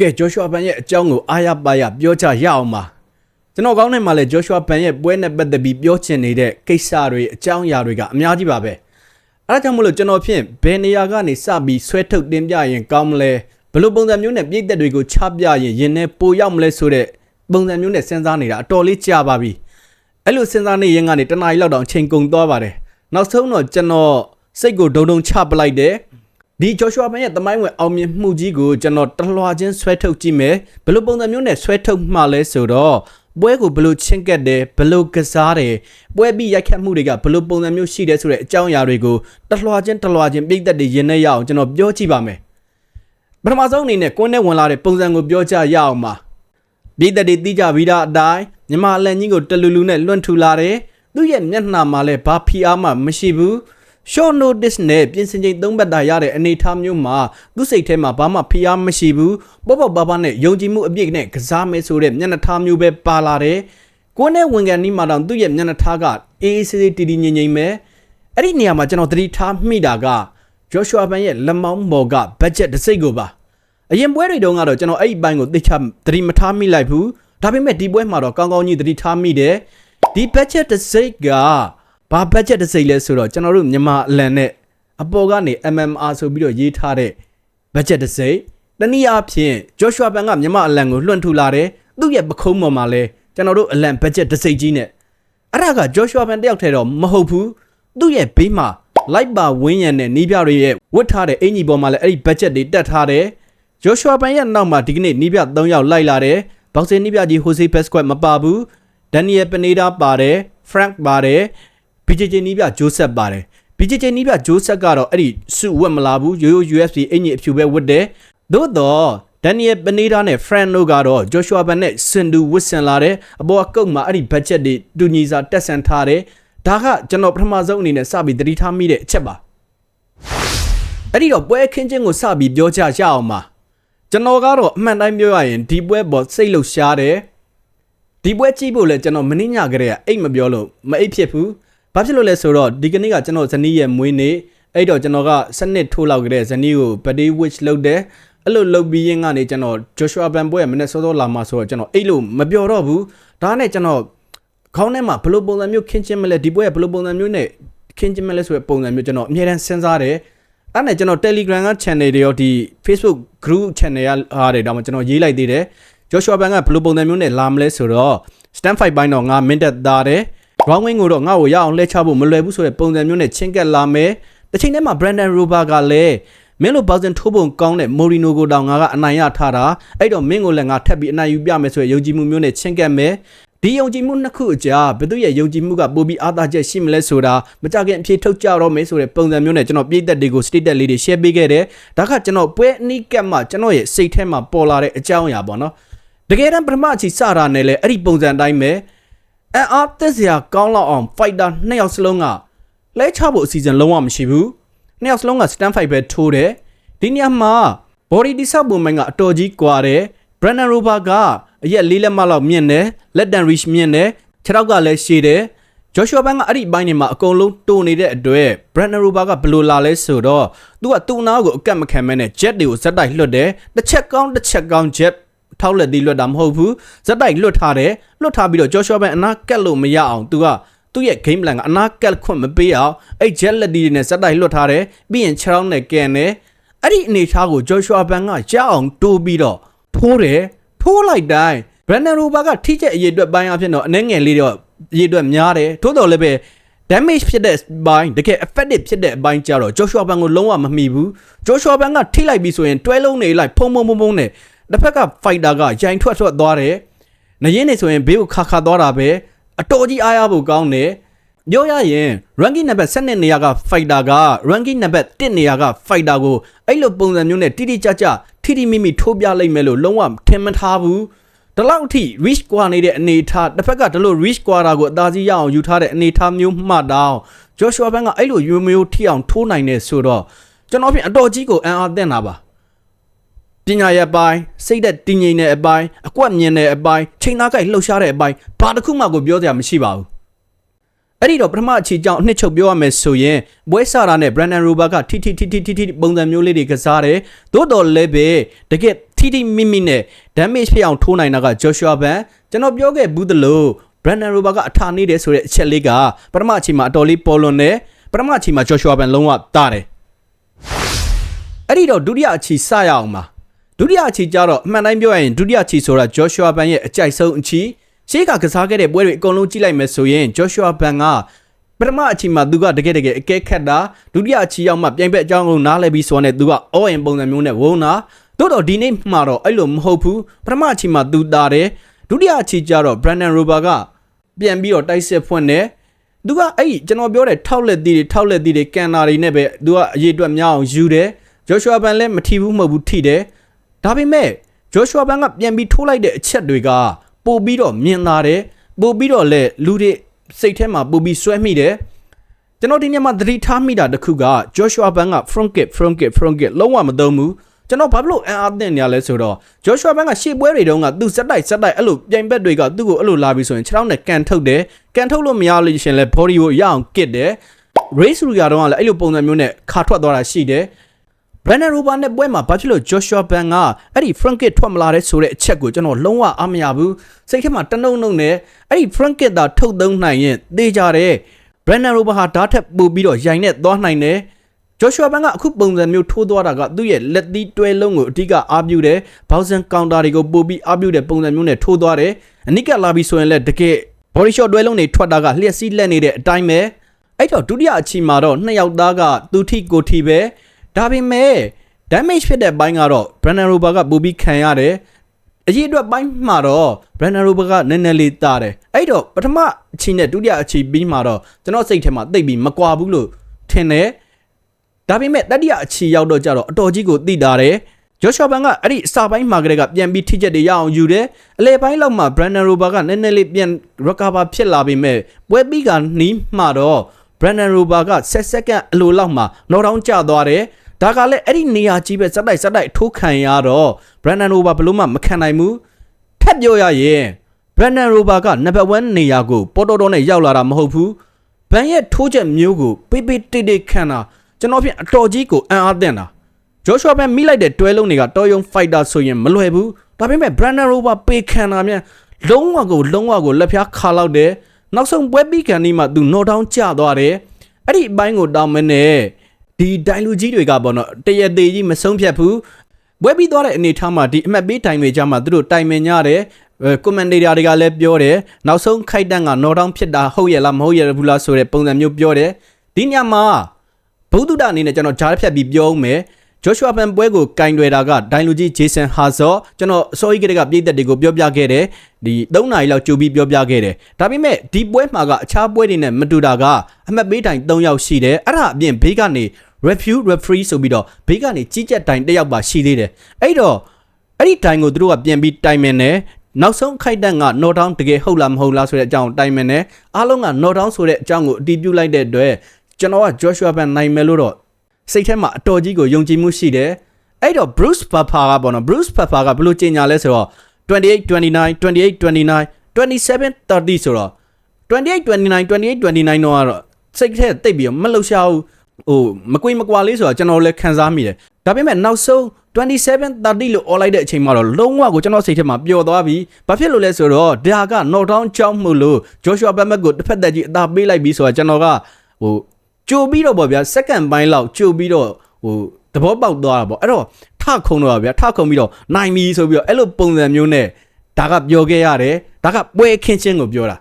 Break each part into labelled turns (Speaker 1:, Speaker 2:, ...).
Speaker 1: ကဲဂျောရှွာဘန်ရဲ့အကြောင်းကိုအားရပါရပြောချရအောင်ပါကျွန်တော်ကောင်းနေမှာလဲဂျောရှွာဘန်ရဲ့ပွဲနဲ့ပတ်သက်ပြီးပြောချင်နေတဲ့ကိစ္စတွေအကြောင်းအရာတွေကအများကြီးပါပဲအဲဒါကြောင့်မလို့ကျွန်တော်ဖြင့်ဘယ်နေရာကနေစပြီးဆွဲထုတ်တင်ပြရင်ကောင်းမလဲဘယ်လိုပုံစံမျိုးနဲ့ပြည့်သက်တွေကိုချပြရင်ရင်နဲ့ပိုရောက်မလဲဆိုတဲ့ပုံစံမျိုးနဲ့စဉ်းစားနေတာအတော်လေးကြာပါပြီအဲ့လိုစဉ်းစားနေရင်ကနေတနားရီလောက်တောင်ချိန်ကုန်သွားပါတယ်နောက်ဆုံးတော့ကျွန်တော်စိတ်ကိုဒုံဒုံချပလိုက်တယ် ဒီဂျောရှွာဘန်ရဲ့တမိုင်းဝင်အောင်မြင်မှုကြီးကိုကျွန်တော်တလွှာချင်းဆွဲထုတ်ကြည့်မယ်ဘယ်လိုပုံစံမျိုးနဲ့ဆွဲထုတ်မှလဲဆိုတော့ပွဲကိုဘယ်လိုချင်းကက်တယ်ဘယ်လိုကစားတယ်ပွဲပြီးရိုက်ခတ်မှုတွေကဘယ်လိုပုံစံမျိုးရှိတယ်ဆိုတဲ့အကြောင်းအရာတွေကိုတလွှာချင်းတလွှာချင်းပြည့်သက်တွေရင်နဲ့ရအောင်ကျွန်တော်ပြောကြည့်ပါမယ်ပထမဆုံးအနေနဲ့ကွန်းနဲ့ဝင်လာတဲ့ပုံစံကိုပြောကြရအောင်ပါပြည့်သက်တွေတီးကြပြီးသားအတိုင်းမြမအလန်ကြီးကိုတလူလူနဲ့လွန့်ထူလာတယ်သူ့ရဲ့မျက်နှာမှာလည်းဘာဖီအားမှမရှိဘူး short notice နဲ့ပြင်ဆင်ချိန်သုံးပတ်တာရတဲ့အနေအထားမျိုးမှာသူ့စိတ်ထဲမှာဘာမှဖိအားမရှိဘူးပေါ့ပေါ့ပါပါနဲ့ယုံကြည်မှုအပြည့်နဲ့ကစားမယ်ဆိုတဲ့မျက်နှာထားမျိုးပဲပါလာတယ်ကိုယ်နဲ့ဝင်ကန်နီးမှာတောင်သူ့ရဲ့မျက်နှာထားကအေးအေးဆေးဆေးတည်တည်ငြိမ်ငြိမ်ပဲအဲ့ဒီနေရာမှာကျွန်တော်သတိထားမိတာက Joshua Ban ရဲ့လက်မောင်းပေါ်က budget တစ်စိတ်ကိုပါအရင်ပွဲတွေတုန်းကတော့ကျွန်တော်အဲ့ဒီဘိုင်းကိုသိချသတိမထားမိလိုက်ဘူးဒါပေမဲ့ဒီပွဲမှာတော့ကောင်းကောင်းကြီးသတိထားမိတယ်ဒီ budget တစ်စိတ်က ဘာဘတ်ဂျက်တစ်စိတ်လဲဆိုတော့ကျွန်တော်တို့မြန်မာအလံနဲ့အပေါ်ကနေ MMR ဆိုပြီးတော့ရေးထားတဲ့ဘတ်ဂျက်တစ်စိတ်တနည်းအားဖြင့် Joshua Ban ကမြန်မာအလံကိုလွှင့်ထူလာတယ်သူ့ရဲ့ပခုံးပေါ်မှာလဲကျွန်တော်တို့အလံဘတ်ဂျက်တစ်စိတ်ကြီးနဲ့အဲ့ဒါက Joshua Ban တယောက်တည်းတော့မဟုတ်ဘူးသူ့ရဲ့ဘေးမှာလိုက်ပါဝင်းရံတဲ့နီးပြတွေရဲ့ဝတ်ထားတဲ့အင်ကြီးပေါ်မှာလဲအဲ့ဒီဘတ်ဂျက်တွေတက်ထားတယ် Joshua Ban ရဲ့နောက်မှာဒီကနေ့နီးပြ3ယောက်လိုက်လာတယ်ဘောက်ဆင်နီးပြကြီး Jose Pesquet မပါဘူး Daniel Pineda ပါတယ် Frank ပါတယ် BJJ နီးပြဂျိုးဆက်ပါတယ် BJJ နီးပြဂျိုးဆက်ကတော့အဲ့ဒီစုဝက်မလာဘူးရိုးရိုး UFC အင်ကြီးအဖြူပဲဝတ်တယ်သို့တော့ဒန်နီယယ်ပနီဒါနဲ့ Fran တို့ကတော့ဂျိုရှွာဘန်နဲ့စင်ဒူဝစ်ဆန်လာတယ်အပေါ်အကုတ်မှာအဲ့ဒီဘတ်ဂျက်တွေတူညီစာတက်ဆန်ထားတယ်ဒါကကျွန်တော်ပထမဆုံးအနေနဲ့စပြီးသတိထားမိတဲ့အချက်ပါအဲ့ဒီတော့ပွဲအခင်းချင်းကိုစပြီးပြောကြရအောင်ပါကျွန်တော်ကတော့အမှန်တိုင်းပြောရရင်ဒီပွဲပေါ်စိတ်လှုပ်ရှားတယ်ဒီပွဲကြည့်ဖို့လဲကျွန်တော်မနှညကလေးကအိတ်မပြောလို့မအိတ်ဖြစ်ဘူး ဘာဖြစ်လို့လဲဆိုတော့ဒီကနေ့ကကျွန်တော်ဇနီးရဲ့မွေးနေ့အဲ့တော့ကျွန်တော်ကစနစ်ထိုးလောက်ကလေးဇနီးကို birthday wish လုပ်တယ်အဲ့လိုလုပ်ပြီးရင်ကနေကျွန်တော် Joshua Ban ပွဲရဲ့မနေ့စောစောလာမှာဆိုတော့ကျွန်တော်အိတ်လို့မပြောတော့ဘူးဒါနဲ့ကျွန်တော်ခေါင်းထဲမှာဘယ်လိုပုံစံမျိုးခင်းချင်းမလဲဒီပွဲကဘယ်လိုပုံစံမျိုးနဲ့ခင်းချင်းမလဲဆိုတဲ့ပုံစံမျိုးကျွန်တော်အများတန်းစဉ်းစားတယ်အဲ့နဲ့ကျွန်တော် Telegram က channel တွေရောဒီ Facebook group channel ရအားတွေတော့ကျွန်တော်ရေးလိုက်သေးတယ် Joshua Ban ကဘယ်လိုပုံစံမျိုးနဲ့လာမလဲဆိုတော့ stand fight ဘိုင်းတော့ငါ mint သားတယ် ground wing ကိုတော့ငါ့ကိုရအောင်လှည့်ချဖို့မလွယ်ဘူးဆိုတဲ့ပုံစံမျိုးနဲ့ချင်းကပ်လာမယ်တစ်ချိန်တည်းမှာ Brandon Rober ကလည်းမင်းလိုဘောက်စင်ထိုးပုံကောင်းတဲ့ Morino ကိုတောင်ငါကအနိုင်ရထားတာအဲ့တော့မင်းကိုလည်းငါထပ်ပြီးအနိုင်ယူပြမယ်ဆိုရယ်ယုံကြည်မှုမျိုးနဲ့ချင်းကပ်မယ်ဒီယုံကြည်မှုနှစ်ခုအကြားဘယ်သူရဲ့ယုံကြည်မှုကပိုပြီးအားသာချက်ရှိမလဲဆိုတာမကြခင်အဖြေထုတ်ကြတော့မယ်ဆိုတဲ့ပုံစံမျိုးနဲ့ကျွန်တော်ပြည်သက်တွေကို status လေးတွေ share ပေးခဲ့တယ်ဒါကကျွန်တော်ပွဲအနီးကပ်မှကျွန်တော်ရဲ့စိတ်ထဲမှာပေါ်လာတဲ့အကြောင်းအရာပေါ့နော်တကယ်တမ်းပထမအချီစတာနဲ့လဲအဲ့ဒီပုံစံအတိုင်းပဲ အန်အားသက်စရာကောင်းလောက်အောင် fighter နှစ်ယောက်စလုံးကလဲချဖို့အစီအစဉ်လုံးဝမရှိဘူးနှစ်ယောက်စလုံးက stand fight ပဲထိုးတယ်ဒီနေရာမှာ body တိဆောက်ပုံပိုင်းကအတော်ကြီးကွာတယ် Brandon Rober ကအရက်လေးလက်မလောက်မြင့်တယ်လက်တန် reach မြင့်တယ်ခြေထောက်ကလည်းရှည်တယ် Joshua Ban ကအဲ့ဒီအပိုင်းတွေမှာအကုန်လုံးတိုးနေတဲ့အတွက် Brandon Rober ကဘယ်လိုလာလဲဆိုတော့သူကသူ့နားကိုအကတ်မခံမဲနဲ့ jet တွေကိုဇက်တိုက်လွှတ်တယ်တစ်ချက်ကောင်းတစ်ချက်ကောင်း jet ထောက်လက်သေးလွတ်တာမဟုတ်ဘူးဇက်တိုက်လွတ်ထားတယ်လွတ်ထားပြီးတော့ Joshua Ban အနာကက်လို့မရအောင်သူကသူ့ရဲ့ game plan ကအနာကက်ခွင့်မပေးအောင်အဲ့ jet လက်ဒီတွေနဲ့ဇက်တိုက်လွတ်ထားတယ်ပြီးရင်6ရောင်းနဲ့ကန်တယ်အဲ့ဒီအနေထားကို Joshua Ban ကရအောင်တိုးပြီးတော့ထိုးတယ်ထိုးလိုက်တိုင်း Brandon Rober ကထိချက်အရေးအတွက်ပိုင်းအဖြစ်တော့အနှဲငယ်လေးတော့အရေးအတွက်များတယ်ထို့တော်လည်းပဲ damage ဖြစ်တဲ့ဘိုင်းတကယ် effective ဖြစ်တဲ့အပိုင်းကြတော့ Joshua Ban ကိုလုံးဝမမီဘူး Joshua Ban ကထိလိုက်ပြီးဆိုရင်တွဲလုံးနေလိုက်ဖုံဖုံဖုံဖုံနဲ့ တစ်ဖက်က fighter ကရိုင်ထွက်ထွက်သွားတယ်။နရင်နေဆိုရင်ဘေးကိုခါခါသွားတာပဲအတော်ကြီးအားရဖို့ကောင်းတယ်။ပြောရရင် ranking number 7နေရာက fighter က ranking number 1နေရာက fighter ကိုအဲ့လိုပုံစံမျိုးနဲ့တိတိကျကျထိထိမိမိထိုးပြလိုက်မယ်လို့လုံးဝထင်မထားဘူး။ဒီလောက်အထိ reach ကွာနေတဲ့အနေအထားတစ်ဖက်ကဒီလို reach ကွာတာကိုအသာစီးရအောင်ယူထားတဲ့အနေအထားမျိုးမှတောင် Joshua Ban ကအဲ့လိုယူမျိုးထိအောင်ထိုးနိုင်နေဆိုတော့ကျွန်တော်ဖြင့်အတော်ကြီးကိုအံ့အားသင့်တာပါ ပညာရဲ့အပိုင်းစိတ်သက်တည်ငြိမ်တဲ့အပိုင်းအကွက်မြင်တဲ့အပိုင်းချိန်သားကြိုက်လှုပ်ရှားတဲ့အပိုင်းဘာတစ်ခုမှကိုပြောစရာမရှိပါဘူးအဲ့ဒီတော့ပထမအချီကြောင့်အနှစ်ချုပ်ပြောရမယ်ဆိုရင်ဘွဲဆာရာနဲ့ Brandon Rober ကထိထိထိထိထိထိပုံစံမျိုးလေးတွေကစားတယ်သို့တော်လည်းပဲတကယ်ထိထိထိမိမိနဲ့ damage ဖြစ်အောင်ထိုးနိုင်တာက Joshua Ban ကျွန်တော်ပြောခဲ့ဘူးသလို Brandon Rober ကအထာနေတယ်ဆိုတဲ့အချက်လေးကပထမအချိန်မှာအတော်လေးပေါ်လွန်တယ်ပထမအချိန်မှာ Joshua Ban လုံးဝတားတယ်အဲ့ဒီတော့ဒုတိယအချီစရအောင်ပါ ဒုတိယအချီကျတော့အမှန်တိုင်းပြောရရင်ဒုတိယအချီဆိုတာ Joshua Ban ရဲ့အကြိုက်ဆုံးအချီရှေ့ကကစားခဲ့တဲ့ပွဲတွေအကုန်လုံးကြည့်လိုက်မယ်ဆိုရင် Joshua Ban ကပထမအချီမှာသူကတကယ်တကယ်အကဲခတ်တာဒုတိယအချီရောက်မှပြိုင်ဘက်အကြောင်းကိုနားလည်ပြီးဆိုတော့ तू က all in ပုံစံမျိုးနဲ့ဝုန်းတာတို့တော့ဒီနေ့မှာတော့အဲ့လိုမဟုတ်ဘူးပထမအချီမှာ तू တာတယ်ဒုတိယအချီကျတော့ Brandon Rober ကပြန်ပြီးတော့တိုက်စစ်ဖွင့်တယ်သူကအဲ့ဒီကျွန်တော်ပြောတဲ့ထောက်လက်သီးတွေထောက်လက်သီးတွေကန်နာတွေနဲ့ပဲသူကအရေးအတွက်များအောင်ယူတယ်ဂျိုရှွာဘန်လည်းမထီဘူးမဟုတ်ဘူးထိတယ် ဒါပေမဲ့ဂျိုရှွာဘန်ကပြန်ပြီးထိုးလိုက်တဲ့အချက်တွေကပို့ပြီးတော့မြင်လာတယ်ပို့ပြီးတော့လည်းလူတွေစိတ်ထဲမှာပို့ပြီးဆွဲမိတယ်ကျွန်တော်ဒီနေ့မှာသတိထားမိတာတစ်ခုကဂျိုရှွာဘန်က front kick front kick front kick လုံးဝမသုံးဘူးကျွန်တော်ဘာဖြစ်လို့အန်အားသင့်နေရလဲဆိုတော့ဂျိုရှွာဘန်ကရှေ့ပွဲတွေတုန်းကသူစက်တိုက်စက်တိုက်အဲ့လိုပြိုင်ဘက်တွေကသူ့ကိုအဲ့လိုလာပြီးဆိုရင်ခြေထောက်နဲ့ကန်ထုတ်တယ်ကန်ထုတ်လို့မရလို့ရှင်လဲ body ကိုရအောင်ကစ်တယ် race ရူယာတုန်းကလည်းအဲ့လိုပုံစံမျိုးနဲ့ခါထွက်သွားတာရှိတယ် Brandon Rober နဲ့ပွဲမှာဘာဖြစ်လို့ Joshua Ban ကအဲ့ဒီ front kick ထွက်မလာတဲ့ဆိုတဲ့အချက်ကိုကျွန်တော်လုံးဝအားမရဘူးစိတ်ထဲမှာတနှုံနှုံနဲ့အဲ့ဒီ front kick သာထုတ်သုံးနိုင်ရင်သေကြတယ် Brandon Rober ဟာဓာတ်ထက်ပိုပြီးတော့ရိုင်နဲ့သွားနိုင်တယ် Joshua Ban ကအခုပုံစံမျိုးထိုးသွားတာကသူ့ရဲ့လက်သီးတွဲလုံးကိုအဓိကအားပြုတယ်ဘောက်ဆန်ကောင်တာတွေကိုပို့ပြီးအားပြုတဲ့ပုံစံမျိုးနဲ့ထိုးသွားတယ်အနိကလာပြီးဆိုရင်လည်းတကယ် body shot တွဲလုံးတွေထွက်တာကလျှက်စီးလက်နေတဲ့အတိုင်းပဲအဲ့တော့ဒုတိယအချီမှာတော့နှစ်ယောက်သားကသူထိကိုထိပဲ ဒါပေမဲ့ damage ဖြစ်တဲ့ဘိုင်းကတော့ Brandon Rober ကပူပြီးခံရတယ်အရေးအတွက်ပိုင်းမှာတော့ Brandon Rober ကနည်းနည်းလေးတာတယ်အဲ့တော့ပထမအချီနဲ့ဒုတိယအချီပြီးမှာတော့ကျွန်တော်စိတ်ထဲမှာတိတ်ပြီးမကွာဘူးလို့ထင်တယ်ဒါပေမဲ့တတိယအချီရောက်တော့ကြတော့အတော်ကြီးကိုတိတာတယ်ဂျောရှောဘန်ကအဲ့ဒီအစာပိုင်းမှာကလေးကပြန်ပြီးထိချက်တွေရအောင်ယူတယ်အလဲပိုင်းလောက်မှာ Brandon Rober ကနည်းနည်းလေးပြန် recover ဖြစ်လာပေမဲ့ပွဲပြီးကနီးမှတော့ Brandon Rober ကဆက်စက္ကန့်အလိုလောက်မှာ knock down ကျသွားတယ် ဒါကလည်းအဲ့ဒီနေရာကြီးပဲစက်တိုက်စက်တိုက်ထိုးခံရတော့ Brandon Rober ဘလို့မှမခံနိုင်ဘူးထပ်ပြောရရင် Brandon Rober က number 1နေရာကိုပေါ်တော်တော်နဲ့ရောက်လာတာမဟုတ်ဘူးဘန်ရဲ့ထိုးချက်မျိုးကိုပိပိတိတိခံတာကျွန်တော်ဖြင့်အတော်ကြီးကိုအံ့အားသင့်တာဂျိုရှွာဘန်မိလိုက်တဲ့တွဲလုံးတွေကတော်ယုံဖိုက်တာဆိုရင်မလွယ်ဘူးဒါပေမဲ့ Brandon Rober ပေခံတာမြန်လုံးဝကိုလုံးဝကိုလက်ဖြားခါလောက်တယ်နောက်ဆုံးပွဲပြီးကန်ဒီမှာသူ knock down ကျသွားတယ်အဲ့ဒီအပိုင်းကိုတောင်းမနဲ့ ဒီဒိုင်လူကြီးတွေကပေါ့နော်တရသေးကြီးမဆုံးဖြတ်ဘူးဘွဲပြီးသွားတဲ့အနေထားမှာဒီအမှတ်ပေးတိုင်တွေကြမှာသူတို့တိုင်ပင်ကြတယ်ကွန်မန်ဒေတာတွေကလည်းပြောတယ်နောက်ဆုံးခိုက်တန်းက knock down ဖြစ်တာဟုတ်ရဲ့လားမဟုတ်ရဲ့ဘူးလားဆိုတဲ့ပုံစံမျိုးပြောတယ်ဒီညမှာဘုဒ္ဓတာအနေနဲ့ကျွန်တော်ဂျားဖြတ်ပြီးပြောဦးမယ်ဂျိုရှွာပန်ပွဲကိုကင်တွယ်တာကဒိုင်လူကြီးဂျေဆန်ဟာဇော့ကျွန်တော်အစောကြီးကတည်းကပြည်သက်တွေကိုပြောပြခဲ့တယ်ဒီ3နာရီလောက်ကြိုပြီးပြောပြခဲ့တယ်ဒါပေမဲ့ဒီပွဲမှာကအခြားပွဲတွေနဲ့မတူတာကအမှတ်ပေးတိုင်3ယောက်ရှိတယ်အဲ့ဒါအပြင်ဘေးကနေ review referee ဆိုပြီးတော့ဘေးကနေကြီးကြက်တိုင်တစ်ယောက်ပါရှိသေးတယ်အဲ့တော့အဲ့ဒီတိုင်ကိုသူတို့ကပြန်ပြီးတိုင်မင်တယ်နောက်ဆုံးခိုက်တန့်က no down တကယ်ဟုတ်လားမဟုတ်လားဆိုတဲ့အကြောင်းတိုင်မင်တယ်အားလုံးက no down ဆိုတဲ့အကြောင်းကိုအတည်ပြုလိုက်တဲ့အတွက်ကျွန်တော်က Joshua Ban နိုင်မယ်လို့တော့စိတ်ထဲမှာအတော်ကြီးကိုယုံကြည်မှုရှိတယ်အဲ့တော့ Bruce Pepper ကပေါ့နော် Bruce Pepper ကဘယ်လိုကြေညာလဲဆိုတော့28 29 28 29 27 30ဆိုတော့28 29 28 29တော့ကတော့စိတ်ထဲတိတ်ပြီးတော့မလှုပ်ရှားဘူး ဟိုမကွေးမကွာလေးဆိုတော့ကျွန်တော်လည်းခံစားမိတယ်ဒါပေမဲ့နောက်ဆုံး27 30လို့អော်လိုက်တဲ့အချိန်မှာတော့လုံးဝကိုကျွန်တော်စိတ်ထဲမှာပျော်သွားပြီဘာဖြစ်လို့လဲဆိုတော့ဒါက knock down ကြောင်းမှုလို့ Joshua Bamak ကိုတစ်ဖက်သက်ကြီးအသာပေးလိုက်ပြီးဆိုတော့ကျွန်တော်ကဟိုကြိုပြီးတော့ပေါ့ဗျာ second ပိုင်းလောက်ကြိုပြီးတော့ဟိုသဘောပေါက်သွားတာပေါ့အဲ့တော့ထခုံတော့ဗျာထခုံပြီးတော့နိုင်ပြီဆိုပြီးတော့အဲ့လိုပုံစံမျိုးနဲ့ဒါကပြောခဲ့ရတယ်ဒါကပွဲခင်းချင်းကိုပြောတာ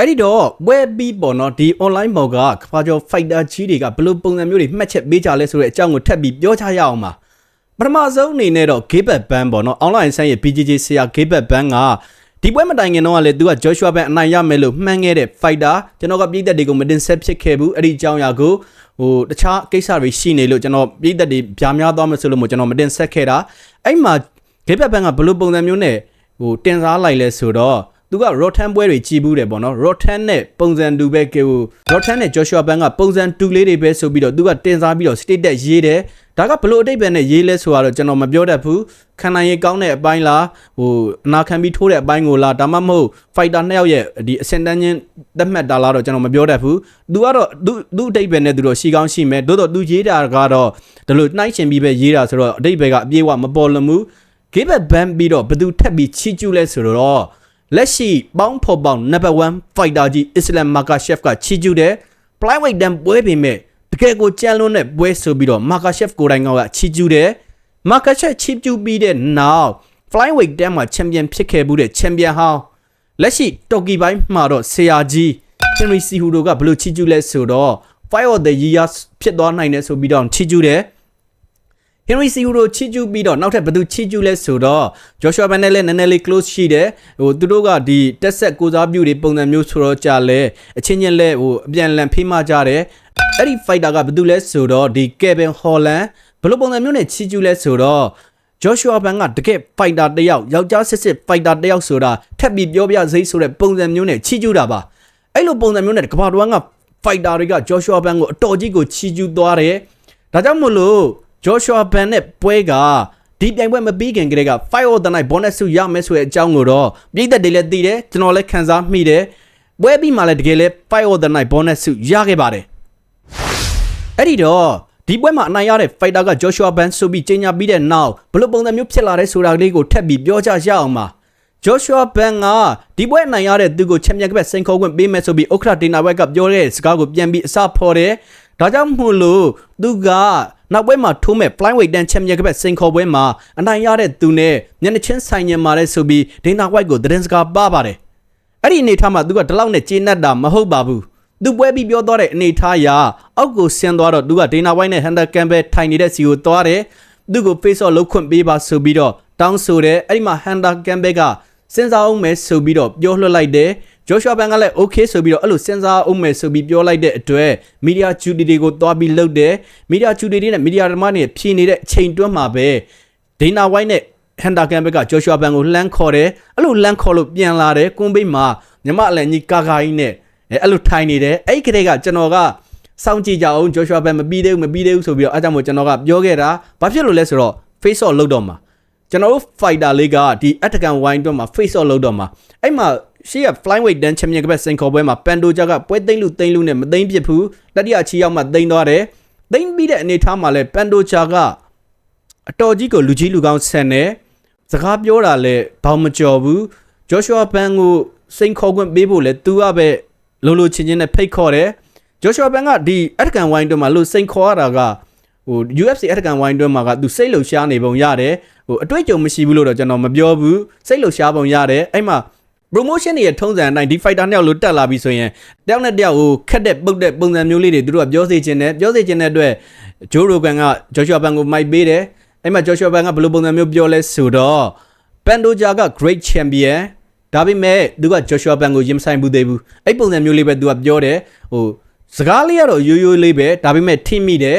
Speaker 1: အဲ့ဒီတော့ဝဲပြီးပေါ့နော်ဒီ online ဘော်ကကဘာကျော် fighter ကြီးတွေကဘယ်လိုပုံစံမျိုးတွေမှတ်ချက်ပေးကြလဲဆိုတဲ့အကြောင်းကိုထပ်ပြီးပြောချရအောင်ပါပထမဆုံးအနေနဲ့တော့ Gabet Ban ပေါ့နော် online ဆန်းရဲ့ BJJ ဆရာ Gabet Ban ကဒီပွဲမတိုင်ခင်တော့ကလည်းသူက Joshua Ban အနိုင်ရမယ်လို့မှန်းခဲ့တဲ့ fighter ကျွန်တော်ကပြည်သက်တွေကိုမတင်ဆက်ဖြစ်ခဲ့ဘူးအဲ့ဒီအကြောင်းအရာကိုဟိုတခြားကိစ္စတွေရှိနေလို့ကျွန်တော်ပြည်သက်တွေဗျာများသွားမယ်ဆိုလို့မို့ကျွန်တော်မတင်ဆက်ခဲ့တာအဲ့မှာ Gabet Ban ကဘယ်လိုပုံစံမျိုးနဲ့ဟိုတင်စားလိုက်လဲဆိုတော့ သူက Rotan ပွဲတွေကြီးဘူးတယ်ပေါ့နော် Rotan နဲ့ပုံစံတူပဲကေဟို Rotan နဲ့ Joshua Ban ကပုံစံတူလေးတွေပဲဆိုပြီးတော့သူကတင်စားပြီးတော့ state တက်ရေးတယ်ဒါကဘလို့အတိတ်ပဲနဲ့ရေးလဲဆိုတော့ကျွန်တော်မပြောတတ်ဘူးခံနိုင်ရကောင်းတဲ့အပိုင်းလားဟိုအနာခံပြီးထိုးတဲ့အပိုင်းကိုလားဒါမှမဟုတ် fighter နှစ်ယောက်ရဲ့ဒီအစင်တန်းချင်းသတ်မှတ်တာလားတော့ကျွန်တော်မပြောတတ်ဘူးသူကတော့သူသူအတိတ်ပဲနဲ့သူတို့ရှီကောင်းရှိမယ်တိုးတော့သူရေးတာကတော့ဒီလိုနှိုင်းရှင်ပြီးပဲရေးတာဆိုတော့အတိတ်ပဲကအပြေးဝမပေါ်လမှု give back ban ပြီးတော့ဘယ်သူထက်ပြီးချီကျူးလဲဆိုတော့ လက်ရှိပေါင်းဖော်ပေါင်း number 1 fighter ကြီး Islam Makhachev ကချီကျူးတယ် flyweight တန်ပွဲပေမဲ့တကယ်ကိုကြမ်းလွန်းတဲ့ပွဲဆိုပြီးတော့ Makhachev ကိုယ်တိုင်ကချီကျူးတယ် Makhachev ချီကျူးပြီးတဲ့နောက် flyweight တန်မှာချန်ပီယံဖြစ်ခဲ့မှုတဲ့ချန်ပီယံဟောင်းလက်ရှိတိုကီပိုင်းမှာတော့ဆရာကြီး Henry Cejudo ကဘယ်လိုချီကျူးလဲဆိုတော့ Fight of the Year ဖြစ်သွားနိုင်တယ်ဆိုပြီးတော့ချီကျူးတယ် Henry Cejudo ချီကျူးပြီးတော့နောက်ထပ်ဘယ်သူချီကျူးလဲဆိုတော့ Joshua Van နဲ့လည်းနည်းနည်းလေး close ရှိတယ်ဟိုသူတို့ကဒီတက်ဆက်ကိုစားပြုတွေပုံစံမျိုးဆိုတော့ကြလဲအချင်းချင်းလဲဟိုအပြန်လန်ဖေးမကြတယ်အဲ့ဒီ fighter ကဘယ်သူလဲဆိုတော့ဒီ Kevin Holland ဘယ်လိုပုံစံမျိုးနဲ့ချီကျူးလဲဆိုတော့ Joshua Van ကတကယ် fighter တစ်ယောက်ယောက်ျားစစ်စစ် fighter တစ်ယောက်ဆိုတာထပ်ပြီးပြောပြစိဆိုတဲ့ပုံစံမျိုးနဲ့ချီကျူးတာပါအဲ့လိုပုံစံမျိုးနဲ့ကမ္ဘာတော်က fighter တွေက Joshua Van ကိုအတော်ကြီးကိုချီကျူးသွားတယ်ဒါကြောင့်မို့လို့ Joshua Ban နဲ့ပွဲကဒီပြိုင်ပွဲမပြီးခင်ကတည်းက5 of the night bonus ဆုရမယ်ဆိုတဲ့အကြောင်းကိုတော့ပြည်သက်တွေလည်းသိတယ်ကျွန်တော်လည်းခံစားမိတယ်ပွဲပြီးမှလည်းတကယ်လည်း5 of the night bonus ဆုရခဲ့ပါတယ်အဲ့ဒီတော့ဒီပွဲမှာအနိုင်ရတဲ့ fighter က Joshua Ban ဆိုပြီးကြေညာပြီးတဲ့နောက်ဘယ်လိုပုံစံမျိုးဖြစ်လာတဲ့ဆိုတာလေးကိုထပ်ပြီးပြောကြရအောင်ပါ Joshua Ban ကဒီပွဲအနိုင်ရတဲ့သူကိုချန်ပီယံကပတ်စိန်ခေါ်ခွင့်ပေးမယ်ဆိုပြီးဥက္ကဋ္ဌဒေနာဝက်ကပြောတဲ့စကားကိုပြန်ပြီးအစဖော်တယ် ဒါကြောင့်မို့လို့သူကနောက်ပွဲမှာထိုးမဲ့ flyweight တန်ချန်ပီယံကပတ်စိန်ခေါ်ပွဲမှာအနိုင်ရတဲ့သူနဲ့မျက်နှာချင်းဆိုင်ညင်မာတဲ့ဆိုပြီးဒေနာဝိုက်ကိုသတင်းစကားပါပါတယ်အဲ့ဒီအနေထားမှာသူကဒီလောက်နဲ့ကျေနပ်တာမဟုတ်ပါဘူးသူပွဲပြီးပြောသွားတဲ့အနေထားအရအောက်ကိုဆင်းသွားတော့သူကဒေနာဝိုက်နဲ့ဟန်တာကမ်ဘဲထိုင်နေတဲ့စီကိုသွားတယ်သူ့ကို face off လုပ်ခွင့်ပေးပါဆိုပြီးတော့တောင်းဆိုတယ်အဲ့ဒီမှာဟန်တာကမ်ဘဲကစဉ်းစားအောင်မယ်ဆိုပြီးတော့ပြောလွှတ်လိုက်တယ် ဂျိုရှွာဘန်ကလည်း okay ဆိုပြီးတော့အဲ့လိုစဉ်းစားအောင်မယ်ဆိုပြီးပြောလိုက်တဲ့အတွက်မီဒီယာဂျူဒီတွေကိုသွားပြီးလှုပ်တယ်မီဒီယာဂျူဒီတွေနဲ့မီဒီယာဓမ္မတွေဖြည့်နေတဲ့အချိန်တွင်းမှာပဲဒေနာဝိုင်းနဲ့ဟန်တာကန်ဘက်ကဂျိုရှွာဘန်ကိုလှမ်းခေါ်တယ်အဲ့လိုလှမ်းခေါ်လို့ပြန်လာတယ်ကွန်ဘိတ်မှာမြမအလည်းကြီးကာကာကြီးနဲ့အဲ့လိုထိုင်နေတယ်အဲ့ဒီကလေးကကျွန်တော်ကစောင့်ကြည့်ကြအောင်ဂျိုရှွာဘန်မပြီးသေးဘူးမပြီးသေးဘူးဆိုပြီးတော့အားကြောင့်မို့ကျွန်တော်ကပြောခဲ့တာဘာဖြစ်လို့လဲဆိုတော့ face off လုပ်တော့မှာကျွန်တော်တို့ fighter လေးကဒီ attack wine တွင်းမှာ face off လုပ်တော့မှာအဲ့မှာ ရှေ့က flyweight တန်းချန်ပီယံကပတ်စင်ခေါ်ပွဲမှာပန်တိုဂျာကပွဲသိမ့်လူသိမ့်လူနဲ့မသိမ့်ဖြစ်ဘူးတတိယချီရောက်မှသိမ့်သွားတယ်သိမ့်ပြီးတဲ့အနေထားမှာလဲပန်တိုဂျာကအတော်ကြီးကိုလူကြီးလူကောင်းဆန်တယ်စကားပြောတာလဲဘောင်မကျော်ဘူးဂျောရှွာပန်ကိုစိန်ခေါ်ခွင့်ပေးဖို့လဲသူကပဲလိုလိုချင်းချင်းနဲ့ဖိတ်ခေါ်တယ်ဂျောရှွာပန်ကဒီအက်တကန်ဝိုင်းတွင်းမှာလို့စိန်ခေါ်ရတာကဟို UFC အက်တကန်ဝိုင်းတွင်းမှာကသူစိတ်လှုပ်ရှားနေပုံရတယ်ဟိုအတွေ့အကြုံမရှိဘူးလို့တော့ကျွန်တော်မပြောဘူးစိတ်လှုပ်ရှားပုံရတယ်အဲ့မှာ promotion တွေရဲ့ထုံးစံအတိုင်းဒီ fighter နှစ်ယောက်လို့တက်လာပြီဆိုရင်တယောက်နဲ့တယောက်ကိုခက်တဲ့ပုတ်တဲ့ပုံစံမျိုးလေးတွေသူတို့ကပြောစေချင်တယ်ပြောစေချင်တဲ့အတွက်ဂျိုးရိုဂန်ကဂျောရှွာဘန်ကိုမိုက်ပေးတယ်အဲ့မှာဂျောရှွာဘန်ကဘယ်လိုပုံစံမျိုးပြောလဲဆိုတော့ပန်ဒိုဂျာက great champion ဒါပေမဲ့သူကဂျောရှွာဘန်ကိုရင်ဆိုင်ဘူးသေးဘူးအဲ့ပုံစံမျိုးလေးပဲသူကပြောတယ်ဟိုစကားလေးကတော့ရိုးရိုးလေးပဲဒါပေမဲ့ထိမိတယ်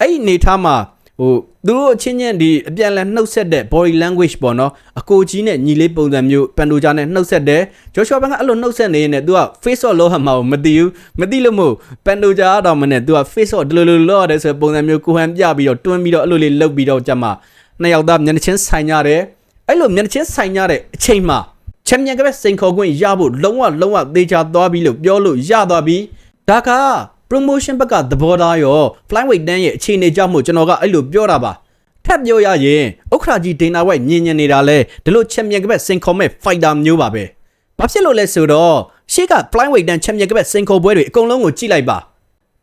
Speaker 1: အဲ့ဒီအနေထားမှာ ဟိုသူတို့အချင်းချင်းဒီအပြန်လည်နှုတ်ဆက်တဲ့ body language ပေါ့နော်အကိုကြီးနဲ့ညီလေးပုံစံမျိုးပန်တိုဂျာနဲ့နှုတ်ဆက်တယ်ဂျောရှွာဘန်ကအဲ့လိုနှုတ်ဆက်နေရင်လည်းသူက face off လောက်ဟမှာမသိဘူးမသိလို့မို့ပန်တိုဂျာတော့မနဲ့သူက face off ဒီလိုလိုလောက်ရတယ်ဆိုပုံစံမျိုးကိုဟန်ပြပြီးတော့တွန်းပြီးတော့အဲ့လိုလေးလှုပ်ပြီးတော့ကြမှာနှစ်ယောက်သားမျက်နှာချင်းဆိုင်ကြတယ်အဲ့လိုမျက်နှာချင်းဆိုင်ကြတဲ့အချိန်မှာချန်ပီယံကပဲစိန်ခေါ်ခွင့်ရဖို့လုံးဝလုံးဝသေချာသွားပြီလို့ပြောလို့ရသွားပြီဒါက promotion ဘက်ကသဘောထားရော flyweight တန်းရဲ့အခြေအနေကြောင့်မို့ကျွန်တော်ကအဲ့လိုပြောတာပါထပ်ပြောရရင်ဥက္ခရာကြီးဒေနာဝိုက်ညင်ညင်နေတာလဲဒီလိုချန်ပီယံကပတ်စင်ခေါ်မဲ့ fighter မျိုးပါပဲဘာဖြစ်လို့လဲဆိုတော့ရှေ့က flyweight တန်းချန်ပီယံကပတ်စင်ခေါ်ပွဲတွေအကုန်လုံးကိုကြည့်လိုက်ပါ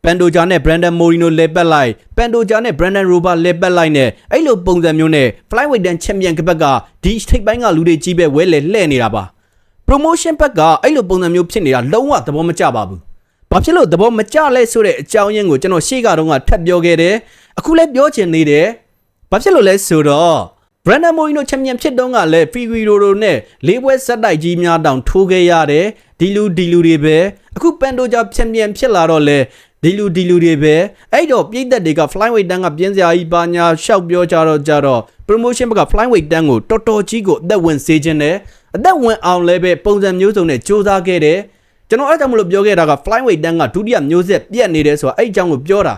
Speaker 1: ပန်တိုဂျာနဲ့ Brandon Moreno လဲပတ်လိုက်ပန်တိုဂျာနဲ့ Brandon Rober လဲပတ်လိုက်နဲ့အဲ့လိုပုံစံမျိုးနဲ့ flyweight တန်းချန်ပီယံကပတ်ကဒီထိပ်ပိုင်းကလူတွေကြီးပဲဝဲလဲလှဲ့နေတာပါ promotion ဘက်ကအဲ့လိုပုံစံမျိုးဖြစ်နေတာလုံးဝသဘောမကျပါဘူး ဘာဖြစ်လို့သဘောမကျလဲဆိုတဲ့အကြောင်းရင်းကိုကျွန်တော်ရှေ့ကတော့ကထပ်ပြောခဲ့တယ်အခုလည်းပြောချင်နေတယ်ဘာဖြစ်လို့လဲဆိုတော့ Brandon Moreno ချန်ပီယံဖြစ်တုန်းကလည်း Figueroa နဲ့လေးပွဲဆက်တိုက်ကြီးများတောင်ထိုးခဲ့ရတယ်ဒီလူဒီလူတွေပဲအခုပန်တိုဂျာချန်ပီယံဖြစ်လာတော့လဲဒီလူဒီလူတွေပဲအဲ့တော့ပြည်သက်တွေက flyweight တန်းကပြင်းစရာကြီးပါညာရှောက်ပြောကြတော့ကြတော့ promotion ဘက်က flyweight တန်းကိုတော်တော်ကြီးကိုအသက်ဝင်စေခြင်းနဲ့အသက်ဝင်အောင်လည်းပဲပုံစံမျိုးစုံနဲ့စူးစမ်းခဲ့တယ် ကျွန်တော်အဲ့ကြောင့်မလို့ပြောခဲ့တာက flyweight တန်းကဒုတိယမျိုးဆက်ပြက်နေတယ်ဆိုတာအဲ့အကြောင်းကိုပြောတာ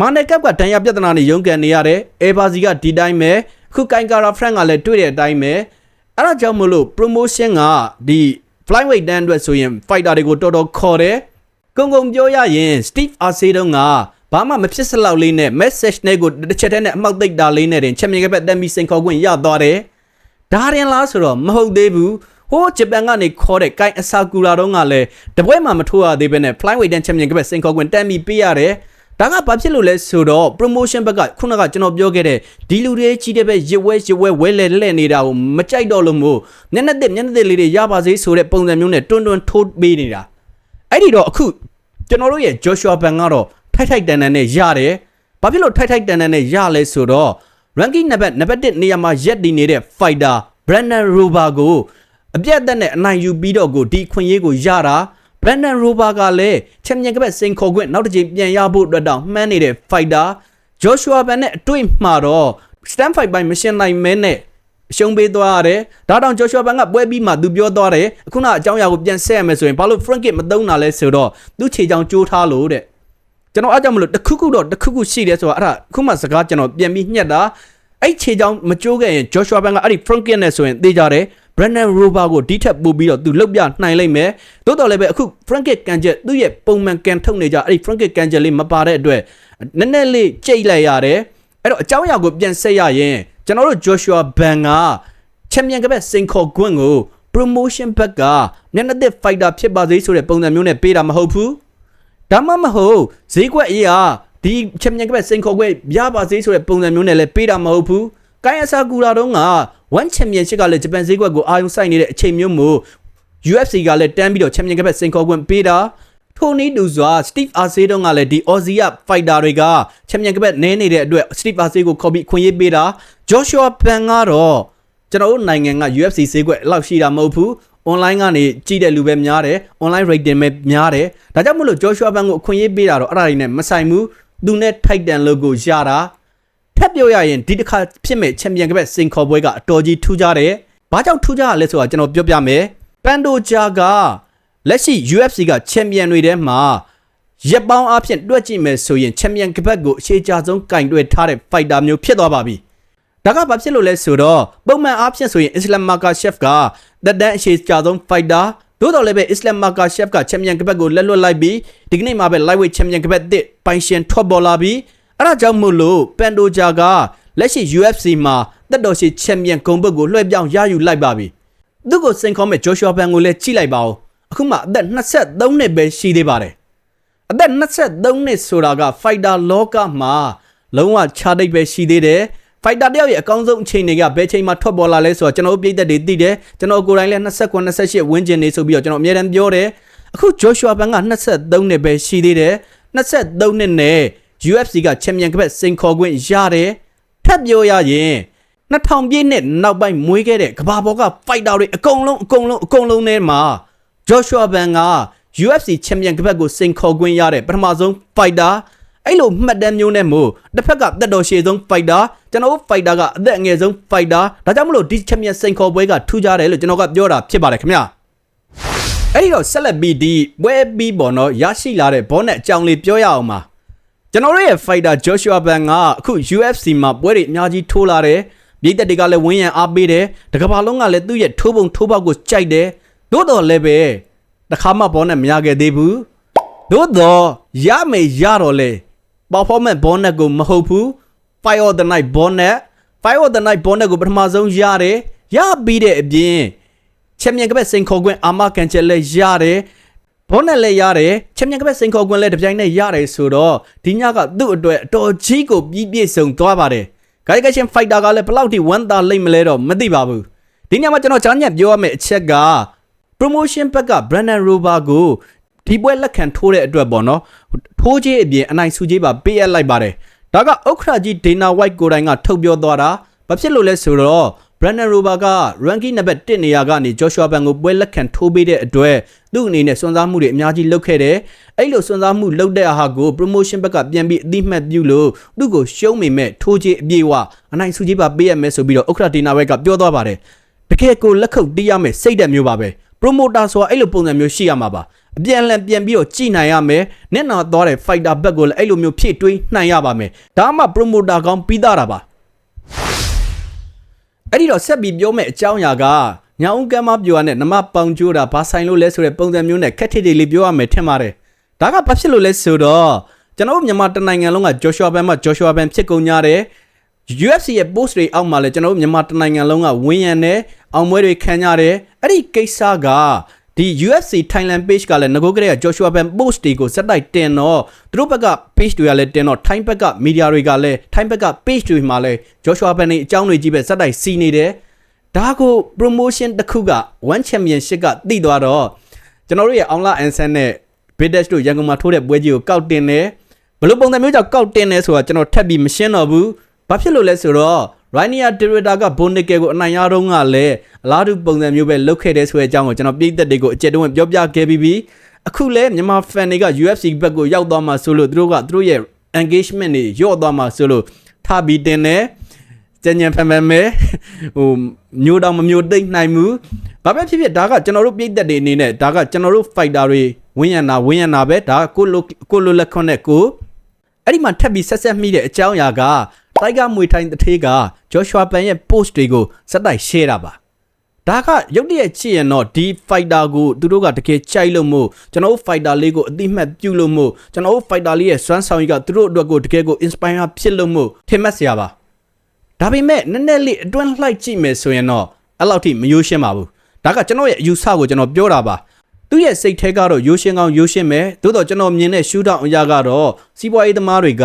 Speaker 1: မာနယ်ကပ်ကတန်ရပြဿနာနဲ့ရုန်းကန်နေရတယ်အဲဘာစီကဒီတိုင်းပဲအခုကိုင်ကာရာဖရန့်ကလည်းတွေ့တဲ့အတိုင်းပဲအဲ့ဒါကြောင့်မလို့ promotion ကဒီ flyweight တန်းအတွက်ဆိုရင် fighter တွေကိုတော်တော်ခေါ်တယ်ကုံကုံပြောရရင် Steve Arce တုန်းကဘာမှမဖြစ်စလောက်လေးနဲ့ message နဲ့ကိုတစ်ချက်တည်းနဲ့အမှောက်သိပ်တာလေးနဲ့တင်ချက်မြင်ကပတ်တက်ပြီးစိန်ခေါ်ခွင့်ရသွားတယ်ဒါရင်လားဆိုတော့မဟုတ်သေးဘူး ဟိုးဂျပန်ကနေခေါ်တဲ့ကိုင်အဆာကူလာတော့ကလည်းတပွဲမှမထိုးရသေးပဲနဲ့ flyweight တန်းချက်မြင်ကပတ်စိန်ခေါ်ခွင့်တက်ပြီးပေးရတယ်ဒါကဘာဖြစ်လို့လဲဆိုတော့ promotion ဘက်ကခုနကကျွန်တော်ပြောခဲ့တဲ့ဒီလူတွေကြီးတဲ့ပဲရစ်ဝဲရစ်ဝဲဝဲလဲလဲနေတာကိုမကြိုက်တော့လို့မို့မျက်နှာတစ်မျက်နှာတစ်လေးတွေရပါစေဆိုတဲ့ပုံစံမျိုးနဲ့တွန်းတွန်းထိုးပေးနေတာအဲ့ဒီတော့အခုကျွန်တော်တို့ရဲ့ Joshua Ban ကတော့ထိုက်ထိုက်တန်တန်နဲ့ရတယ်ဘာဖြစ်လို့ထိုက်ထိုက်တန်တန်နဲ့ရလဲဆိုတော့ ranking နံပါတ်နံပါတ်1နေရာမှာရက်တည်နေတဲ့ fighter Brandon Rover ကို အပြတ်အသတ်နဲ့အနိုင်ယူပြီးတော့ကိုဒီခွင့်ရေးကိုရတာ Brandon Rover ကလည်းချန်ပီယံကပတ်စိန်ခေါ်ခွင့်နောက်တစ်ချိန်ပြန်ရဖို့အတွက်တောင်မှန်းနေတဲ့ fighter Joshua Ban နဲ့အတွေ့မှာတော့ stand fight ပိုင်းမရှင်းနိုင်မဲနဲ့ရှုံးပေးသွားရတယ်။ဒါတောင် Joshua Ban ကပွဲပြီးမှသူပြောသွားတယ်။အခုနအကြောင်းအရာကိုပြန်ဆက်ရမယ်ဆိုရင်ဘာလို့ Frank Kit မသုံးတာလဲဆိုတော့သူ့ခြေချောင်းကြိုးထားလို့တဲ့။ကျွန်တော်အားကြောင့်မလို့တခုခုတော့တခုခုရှိတယ်ဆိုတာအဲ့ဒါအခုမှစကားကျွန်တော်ပြန်ပြီးညှက်တာအဲ့ခြေချောင်းမကြိုးခဲ့ရင် Joshua Ban ကအဲ့ဒီ Frank Kit နဲ့ဆိုရင်သိကြတယ်။ Brandon Rover ကိုဒီထက်ပိုပြီးတော့သူလုတ်ပြနိုင်လိမ့်မယ်။သို့တော်လည်းပဲအခု Frankit ကန်ချက်သူ့ရဲ့ပုံမှန်ကန်ထုတ်နေကြအဲ့ဒီ Frankit ကန်ချက်လေးမပါတဲ့အတွက်နည်းနည်းလေးကြိတ်လိုက်ရတယ်။အဲ့တော့အကြောင်းအရာကိုပြန်ဆက်ရရင်ကျွန်တော်တို့ Joshua Ban ကချန်ပီယံကပတ်စင်ခေါ်ခွင့်ကို promotion ဘက်ကမျက်နှာသစ် fighter ဖြစ်ပါစေဆိုတဲ့ပုံစံမျိုးနဲ့ပေးတာမဟုတ်ဘူး။ဒါမှမဟုတ်ဈေးကွက်အရာဒီချန်ပီယံကပတ်စင်ခေါ်ခွင့်ရပါစေဆိုတဲ့ပုံစံမျိုးနဲ့လည်းပေးတာမဟုတ်ဘူး။ကိုင်းအစာကူလာတော့က 1 championship ကလည်းဂျပန်ဈေးကွက်ကိုအာရုံစိုက်နေတဲ့အချိန်မျိုးမို့ UFC ကလည်းတန်းပြီးတော့ champion ကပတ်စင်ခေါ်ခွင့်ပေးတာထိုနည်းတူစွာ Steve Arce တုန်းကလည်းဒီ Aussie က fighter တွေက champion ကပတ်နဲနေတဲ့အတွက် Steve Arce ကိုခေါ်ပြီးခွင့်ရေးပေးတာ Joshua Pan ကတော့ကျွန်တော်တို့နိုင်ငံက UFC ဈေးကွက်အလောက်ရှိတာမဟုတ်ဘူး online ကနေကြည့်တဲ့လူပဲများတယ် online rating ပဲများတယ်ဒါကြောင့်မလို့ Joshua Pan ကိုအခွင့်အရေးပေးတာတော့အဲ့ဒါတွေနဲ့မဆိုင်ဘူးသူနဲ့ Titan logo ရတာ ထပ်ပြောရရင်ဒီတစ်ခါဖြစ်မဲ့ချန်ပီယံကပတ်စင်ခေါ်ပွဲကအတော်ကြီးထူးခြားတယ်။ဘာကြောင့်ထူးခြားရလဲဆိုတာကျွန်တော်ပြောပြမယ်။ပန်ဒိုဂျာကလက်ရှိ UFC ကချန်ပီယံတွေထဲမှာရက်ပေါင်းအဖြစ်တွက်ကြည့်မယ်ဆိုရင်ချန်ပီယံကပတ်ကိုအခြေချဆုံးကင်တွယ်ထားတဲ့ fighter မျိုးဖြစ်သွားပါပြီ။ဒါကဘာဖြစ်လို့လဲဆိုတော့ပုံမှန်အားဖြင့်ဆိုရင် Islam Makhachev ကတက်တန်းအခြေချဆုံး fighter သို့တော်လည်းပဲ Islam Makhachev ကချန်ပီယံကပတ်ကိုလက်လွတ်လိုက်ပြီးဒီကနေ့မှာပဲ lightweight ချန်ပီယံကပတ်တစ်ပိုင်ရှင်ထွက်ပေါ်လာပြီး အဲ့ဒါကြောင့်မို့လို့ပန်ဒိုဂျာကလက်ရှိ UFC မှာတက်တော်ရှိချန်ပီယံဂုံဘုတ်ကိုလွှဲပြောင်းရယူလိုက်ပါပြီသူ့ကိုစင်ခေါ်မဲ့ဂျိုရှွာဘန်ကိုလည်းကြည့်လိုက်ပါဦးအခုမှအသက်23နှစ်ပဲရှိသေးပါတယ်အသက်23နှစ်ဆိုတာက fighter လောကမှာလုံးဝခြားတိတ်ပဲရှိသေးတယ်ဖိုက်တာတယောက်ရဲ့အကောင်းဆုံးအချိန်တွေကဘယ်ချိန်မှာထွက်ပေါ်လာလဲဆိုတော့ကျွန်တော်တို့ပြည်သက်တွေသိတယ်ကျွန်တော်ကိုယ်တိုင်လည်း29 28ဝန်းကျင်နေဆိုပြီးတော့ကျွန်တော်အများတမ်းပြောတယ်အခုဂျိုရှွာဘန်က23နှစ်ပဲရှိသေးတယ်23နှစ်နဲ့ UFC ကချန်ပီယံကပတ်စင်ခေါ်ခွင့်ရတယ်ထပ်ပြောရရင်2000ပြည့်နှစ်နောက်ပိုင်းမွေးခဲ့တဲ့ကဘာပေါ်ကဖိုက်တာတွေအကုန်လုံးအကုန်လုံးအကုန်လုံးထဲမှာ Joshua Ban က UFC ချန်ပီယံကပတ်ကိုစင်ခေါ်ခွင့်ရတဲ့ပထမဆုံးဖိုက်တာအဲ့လိုမှတ်တမ်းမျိုးနဲ့မို့တစ်ဖက်ကတက်တော်ရှည်ဆုံးဖိုက်တာကျွန်တော်တို့ဖိုက်တာကအသက်အငယ်ဆုံးဖိုက်တာဒါကြောင့်မလို့ဒီချန်ပီယံစင်ခေါ်ပွဲကထူးခြားတယ်လို့ကျွန်တော်ကပြောတာဖြစ်ပါတယ်ခင်ဗျာအဲ့ဒီတော့ဆက်လက်ပြီးဒီပွဲပြီးပေါ်တော့ရရှိလာတဲ့ဘောနဲ့အကြောင်းလေးပြောရအောင်ပါ ကျွန်တော်တို့ရဲ့ fighter Joshua Ban ကအခု UFC မှာပွဲတွေအများကြီးထိုးလာတယ်ပြည်သက်တွေကလည်းဝင်းရံအားပေးတယ်တကဘာလုံးကလည်းသူ့ရဲ့ထိုးပုံထိုးပေါက်ကိုကြိုက်တယ်သို့တော်လည်းပဲတခါမှဘောနဲ့မရခဲ့သေးဘူးသို့တော်ရမယ်ရတော့လေ performance bonus ကိုမဟုတ်ဘူး fire of the night bonus fire of the night bonus ကိုပထမဆုံးရတယ်ရပြီးတဲ့အပြင်ချန်ပီယံကပတ်စင်ခေါ်ခွင့်အာမခံချက်လည်းရတယ် ဘောနဲ့လည်းရတယ်ချန်ပီယံကပတ်စင်ခေါ်ခွင့်လည်းတစ်ပြိုင်နက်ရတယ်ဆိုတော့ဒီညကသူ့အတွက်အတော်ကြီးကိုပြီးပြည့်စုံသွားပါတယ်ဂိုင်ကရှင်ဖိုက်တာကလည်းဘယ်လောက်ထိဝမ်းသာလိမ့်မလဲတော့မသိပါဘူးဒီညမှာကျွန်တော်ချမ်းညက်ပြောရမယ့်အချက်က promotion ဘက်က Brandon Rover ကိုဒီပွဲလက်ခံထိုးတဲ့အတွက်ပေါ့နော်ထိုးကြီးအပြင်အနိုင်စုကြီးပါပေးအပ်လိုက်ပါတယ်ဒါကဥက္ခရာကြီးဒေနာဝိုက်ကိုတိုင်ကထုတ်ပြောသွားတာဘာဖြစ်လို့လဲဆိုတော့ Brandon Rover က ranking နံပါတ်1နေရာကနေ Joshua Ban ကိုပွဲလက်ခံထိုးပေးတဲ့အတွက်သူ့အနေနဲ့စွန့်စားမှုတွေအများကြီးလုပ်ခဲ့တယ်။အဲ့လိုစွန့်စားမှုလုပ်တဲ့အားကို promotion ဘက်ကပြန်ပြီးအတိမတ်ပြုလို့သူ့ကိုရှုံးမိမဲ့ထိုးချေအပြေဝအနိုင်စုကြီးပါပေးရမယ်ဆိုပြီးတော့ဥက္ကရာဒေနာဝိုက်ကပြောသွားပါတယ်။တကယ်ကိုလက်ခုပ်တီးရမယ်စိတ်ဓာတ်မျိုးပါပဲ promoter ဆိုတာအဲ့လိုပုံစံမျိုးရှိရမှာပါအပြန်အလှန်ပြန်ပြီးတော့ကြည်နိုင်ရမယ်မျက်နှာသွားတဲ့ fighter back ကိုလည်းအဲ့လိုမျိုးဖြည့်တွေးနိုင်ရပါမယ်ဒါမှ promoter ကောင်းပြီးသားတာပါ အဲ့ဒီတော့ဆက်ပြီးပြောမယ့်အကြောင်းအရာကညောင်ကမ်းမပြောရတဲ့နမပေါင်ကျိုးတာဘာဆိုင်လို့လဲဆိုတဲ့ပုံစံမျိုးနဲ့ခက်ထစ်တွေလေးပြောရမယ်ထင်ပါတယ်ဒါကဘာဖြစ်လို့လဲဆိုတော့ကျွန်တော်တို့မြန်မာတနိုင်ငံလုံးက Joshua Ban မှာ Joshua Ban ဖြစ်ကုန်ကြတယ် UFC ရဲ့ post တွေအောက်မှာလည်းကျွန်တော်တို့မြန်မာတနိုင်ငံလုံးကဝင်းရံတယ်အောင်ပွဲတွေခံကြတယ်အဲ့ဒီကိစ္စက ဒီ UFC Thailand page ကလည်းငကိုကလေးက Joshua Ban post တွေကိုစက်တိုက်တင်တော့သူတို့ဘက်က page တွေကလည်းတင်တော့ Thai ဘက်က media တွေကလည်း Thai ဘက်က page တွေမှာလည်း Joshua Ban တွေအကြောင်းတွေကြီးပဲစက်တိုက်စီးနေတယ်ဒါကို promotion တစ်ခုက one championship ကတိသွားတော့ကျွန်တော်တို့ရဲ့ online answer နဲ့ British တို့ရန်ကုန်မှာထိုးတဲ့ပွဲကြီးကိုကောက်တင်တယ်ဘယ်လိုပုံစံမျိုးကြောင့်ကောက်တင်လဲဆိုတာကျွန်တော်ထပ်ပြီးမရှင်းတော့ဘူးဘာဖြစ်လို့လဲဆိုတော့ Rainier Director က Bonikel ကိုအနိုင်ရတော့ကလည်းအလားတူပုံစံမျိုးပဲလုပ်ခဲ့တဲ့ဆိုတဲ့အကြောင်းကိုကျွန်တော်ပြည်သက်တွေကိုအကျဉ်းတုံးပြောပြခဲ့ပြီးပြီအခုလဲမြန်မာ fan တွေက UFC ဘက်ကိုရောက်သွားမှဆိုလို့သူတို့ကသူတို့ရဲ့ engagement တွေညော့သွားမှဆိုလို့ထပြီးတင်တယ်ကျန်ညံဖန်ဖန်မဲဟိုမျိုးတောင်မမျိုးသိမ့်နိုင်ဘူးဘာပဲဖြစ်ဖြစ်ဒါကကျွန်တော်တို့ပြည်သက်တွေအနေနဲ့ဒါကကျွန်တော်တို့ fighter တွေဝင်းရနာဝင်းရနာပဲဒါကိုလိုကိုလိုလက်ခွန်းနဲ့ကိုအဲ့ဒီမှာထပ်ပြီးဆက်ဆက်မိတဲ့အကြောင်းအရာက တိုက်ကမွေထိုင်တထေးကဂျော့ရှွာပန်ရဲ့ post တွေကိုစက်တိုက် share တာပါဒါကရုပ်တရက်ကြည့်ရင်တော့ဒီ fighter ကိုသူတို့ကတကယ်ကြိုက်လို့မို့ကျွန်တော်တို့ fighter လေးကိုအတိမတ်ပြုလို့မို့ကျွန်တော်တို့ fighter လေးရဲ့စွမ်းဆောင်ရည်ကသူတို့အတွက်ကိုတကယ်ကို inspire ဖြစ်လို့မို့ထင်မှတ်စရာပါဒါပေမဲ့နည်းနည်းလေးအတွင်းလှိုက်ကြည့်မယ်ဆိုရင်တော့အဲ့လောက်ထိမယိုးရှင်းပါဘူးဒါကကျွန်တော်ရဲ့အယူဆကိုကျွန်တော်ပြောတာပါ သူ့ရဲ့စိတ်ထဲကတော့ရိုးရှင်းကောင်းရိုးရှင်းမယ်သို့တော့ကျွန်တော်မြင်တဲ့ရှူတောင်အရာကတော့စီးပွားရေးသမားတွေက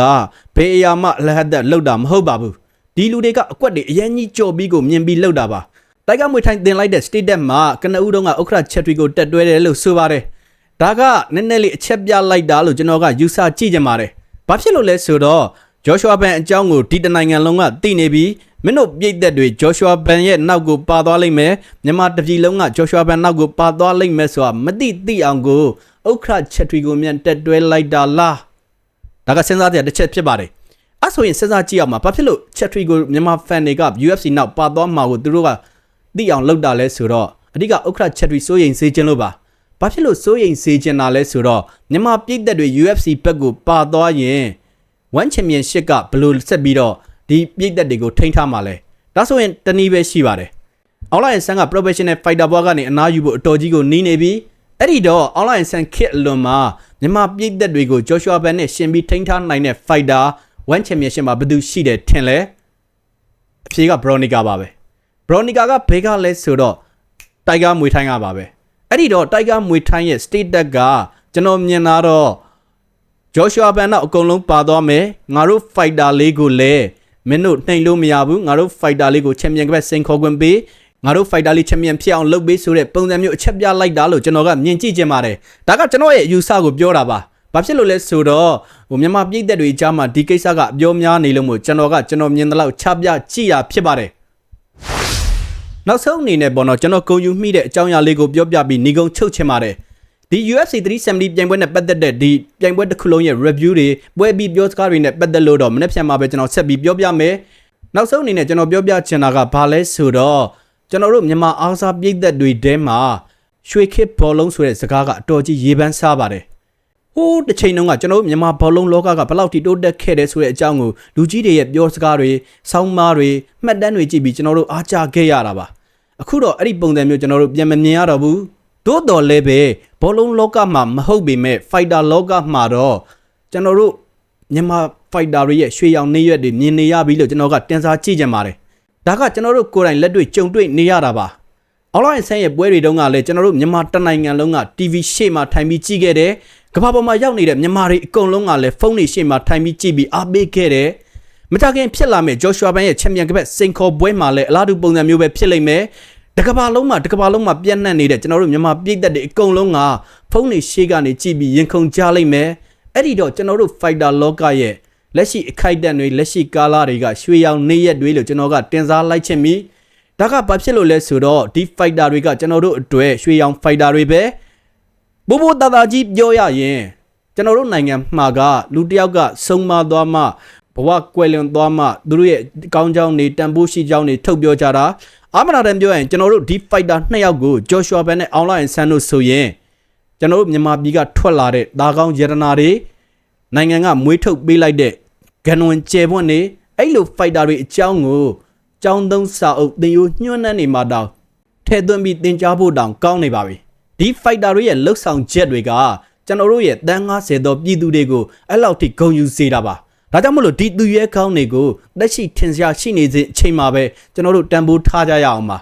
Speaker 1: ဘယ်အရာမှအလဟတ်သက်လောက်တာမဟုတ်ပါဘူးဒီလူတွေကအကွက်တွေအရင်ကြီးကြော်ပြီးကိုမြင်ပြီးလောက်တာပါတိုက်ကမွေထိုင်တင်လိုက်တဲ့ state တက်မှာကနဦးတုံးကဥက္ခရချက်တွေကိုတက်တွဲတယ်လို့ဆိုပါတယ်ဒါကနည်းနည်းလေးအချက်ပြလိုက်တာလို့ကျွန်တော်ကယူဆကြည့်ကြပါတယ်ဘာဖြစ်လို့လဲဆိုတော့ဂျောရှွာဘန်အကြောင်းကိုဒီတနိုင်ငံလုံးကသိနေပြီး မင်းတို့ပြည်သက်တွေဂျောရှွာဘန်ရဲ့နောက်ကိုပါသွားလိမ့်မယ်မြန်မာတပြည်လုံးကဂျောရှွာဘန်နောက်ကိုပါသွားလိမ့်မယ်ဆိုတာမသိသိအောင်ကိုဥက္ခရချက်တွေကိုမြန်တက်တွဲလိုက်တာလားဒါကစဉ်းစားကြတစ်ချက်ဖြစ်ပါတယ်အဲ့ဆိုရင်စဉ်းစားကြည့်အောင်ပါဘာဖြစ်လို့ချက်ထရီကိုမြန်မာဖန်တွေက UFC နောက်ပါသွားမှာကိုသူတို့ကသိအောင်လုပ်တာလဲဆိုတော့အဓိကဥက္ခရချက်ထရီစိုးရင်စေးခြင်းလို့ပါဘာဖြစ်လို့စိုးရင်စေးခြင်းတာလဲဆိုတော့မြန်မာပြည်သက်တွေ UFC ဘက်ကိုပါသွားရင် one championship ကဘယ်လိုဆက်ပြီးတော့ ဒီပြည်သက်တွေကိုထိန်းထားမှာလဲဒါဆိုရင်တနည်းပဲရှိပါတယ်အောက်လိုင်းဆန်က professional fighter ဘွားကနေအနားယူဖို့အတော်ကြီးကိုနီးနေပြီးအဲ့ဒီတော့ online ဆန်ခစ်အလွန်မှာမြန်မာပြည်သက်တွေကို Joshua Ban နဲ့ရှင်ပြီးထိန်းထားနိုင်တဲ့ fighter one championship မှာဘယ်သူရှိတယ်ထင်လဲအဖြေက Bronica ပါပဲ Bronica ကဘေးကလဲဆိုတော့တိုက်ကမွေထိုင်းကပါပဲအဲ့ဒီတော့တိုက်ကမွေထိုင်းရဲ့ state တက်ကကျွန်တော်မြင်တာတော့ဂျောရှွာဘန်တော့အကုန်လုံးပါသွားမယ်ငါတို့ fighter လေးကိုလည်း မင်းတို့နှိမ်လို့မရဘူးငါတို့ fighter လေးကိုချန်ပီယံကပတ်စင်ခေါ်ခွင့်ပေးငါတို့ fighter လေးချန်ပီယံဖြစ်အောင်လုပ်ပေးဆိုတဲ့ပုံစံမျိုးအချက်ပြလိုက်တာလို့ကျွန်တော်ကမြင်ကြည့်ခြင်းပါတယ်ဒါကကျွန်တော်ရဲ့အယူဆကိုပြောတာပါဘာဖြစ်လို့လဲဆိုတော့ဟိုမြန်မာပြည်သက်တွေအကြားမှာဒီကိစ္စကအပြောများနေလို့မို့ကျွန်တော်ကကျွန်တော်မြင်တဲ့လောက်ချပြကြည့်ရဖြစ်ပါတယ်နောက်ဆုံးအနေနဲ့ပေါ့နော်ကျွန်တော်ကုန်ယူမိတဲ့အကြောင်းအရာလေးကိုပြောပြပြီးညီကုံချုပ်ချင်ပါတယ် ဒီ UFC 370ပြိုင်ပွဲနဲ့ပတ်သက်တဲ့ဒီပြိုင်ပွဲတစ်ခုလုံးရဲ့ review တွေပွဲပြီးပြောစကားတွေနဲ့ပတ်သက်လို့တော့မနေ့ပြန်မှာပဲကျွန်တော်ဆက်ပြီးပြောပြမယ်နောက်ဆုံးအနေနဲ့ကျွန်တော်ပြောပြချင်တာကဘာလဲဆိုတော့ကျွန်တော်တို့မြန်မာအားစားပြည်သက်တွေထဲမှာရွှေခေတ်ဘောလုံးဆိုတဲ့စကားကအတော်ကြီးရေပန်းစားပါတယ်ဟိုးတစ်ချိန်တုန်းကကျွန်တော်တို့မြန်မာဘောလုံးလောကကဘယ်လောက်ထိတိုးတက်ခဲ့တယ်ဆိုတဲ့အကြောင်းကိုလူကြီးတွေရဲ့ပြောစကားတွေစောင်းမားတွေမှတ်တမ်းတွေကြည့်ပြီးကျွန်တော်တို့အားကြခဲ့ရတာပါအခုတော့အဲ့ဒီပုံစံမျိုးကျွန်တော်တို့ပြန်မမြင်ရတော့ဘူး သို့တော်လည်းပဲဘောလုံးလောကမှာမဟုတ်ပေမဲ့ fighter လောကမှာတော့ကျွန်တော်တို့မြန်မာ fighter တွေရဲ့ရွှေရောင်နေရွက်တွေမြင်နေရပြီလို့ကျွန်တော်ကတင်စားကြည့်ကြပါတယ်ဒါကကျွန်တော်တို့ကိုယ်တိုင်လက်တွေ့ကြုံတွေ့နေရတာပါအော်လိုင်းဆန်ရဲ့ပွဲတွေတုန်းကလည်းကျွန်တော်တို့မြန်မာတနိုင်ငံလုံးက TV ရှေ့မှာထိုင်ပြီးကြည့်ခဲ့တယ်ကမ္ဘာပေါ်မှာရောက်နေတဲ့မြန်မာတွေအကုန်လုံးကလည်းဖုန်းတွေရှေ့မှာထိုင်ပြီးကြည့်ပြီးအားပေးခဲ့တယ်မကြခင်ဖြစ်လာမယ့်ဂျော့ရှွာဘန်ရဲ့ချန်ပီယံကပတ်စင်ခေါ်ပွဲမှာလည်းအလားတူပုံစံမျိုးပဲဖြစ်လိမ့်မယ် တကဘာလုံးမှာတကဘာလုံးမှာပြန့်နှံ့နေတဲ့ကျွန်တော်တို့မြန်မာပြည်သက်တွေအကုန်လုံးကဖုန်းတွေရှေ့ကနေကြည့်ပြီးရင်ခုန်ကြလိမ့်မယ်အဲ့ဒီတော့ကျွန်တော်တို့ fighter လောကရဲ့လက်ရှိအခိုက်အတန့်တွေလက်ရှိကာလာတွေကရွှေရောင်နေရက်တွေလို့ကျွန်တော်ကတင်စားလိုက်ချင်ပြီးဒါကဘာဖြစ်လို့လဲဆိုတော့ဒီ fighter တွေကကျွန်တော်တို့အတွက်ရွှေရောင် fighter တွေပဲဘိုးဘိုးတာတာကြီးပြောရရင်ကျွန်တော်တို့နိုင်ငံမှာကလူတစ်ယောက်ကစုံမသွားမှ ဘဝကွယ်လွန်သွားမှသူတို့ရဲ့ကောင်းကြောင်းတွေတန်ဖိုးရှိကြောင်းတွေထုတ်ပြောကြတာအာမနာတန်ပြောရရင်ကျွန်တော်တို့ဒီ fighter နှစ်ယောက်ကိုဂျော်ရှွာဘန်နဲ့အောင်လိုင်းဆန်တို့ဆိုရင်ကျွန်တော်တို့မြန်မာပြည်ကထွက်လာတဲ့ဒါကောင်းယရနာတွေနိုင်ငံကမွေးထုတ်ပေးလိုက်တဲ့ဂန်ဝင်ကျဲပွင့်တွေအဲ့လို fighter တွေအကြောင်းကိုចောင်းသုံးစာအုပ်သင်ယူညွှန်းနှံ့နေမှာတောင်ထဲသွင်းပြီးသင်ကြားဖို့တောင်ကောင်းနေပါပြီဒီ fighter တွေရဲ့လှုပ်ဆောင်ချက်တွေကကျွန်တော်တို့ရဲ့တန်း90သောပြည်သူတွေကိုအဲ့လောက်ထိဂုဏ်ယူစေတာပါ ဒါကြောင့်မလို့ဒီသူရဲကောင်းတွေကိုလက်ရှိထင်ရှားရှိနေစဉ်အချိန်မှာပဲကျွန်တော်တို့တန်ဖိုးထားကြရအောင်ပါ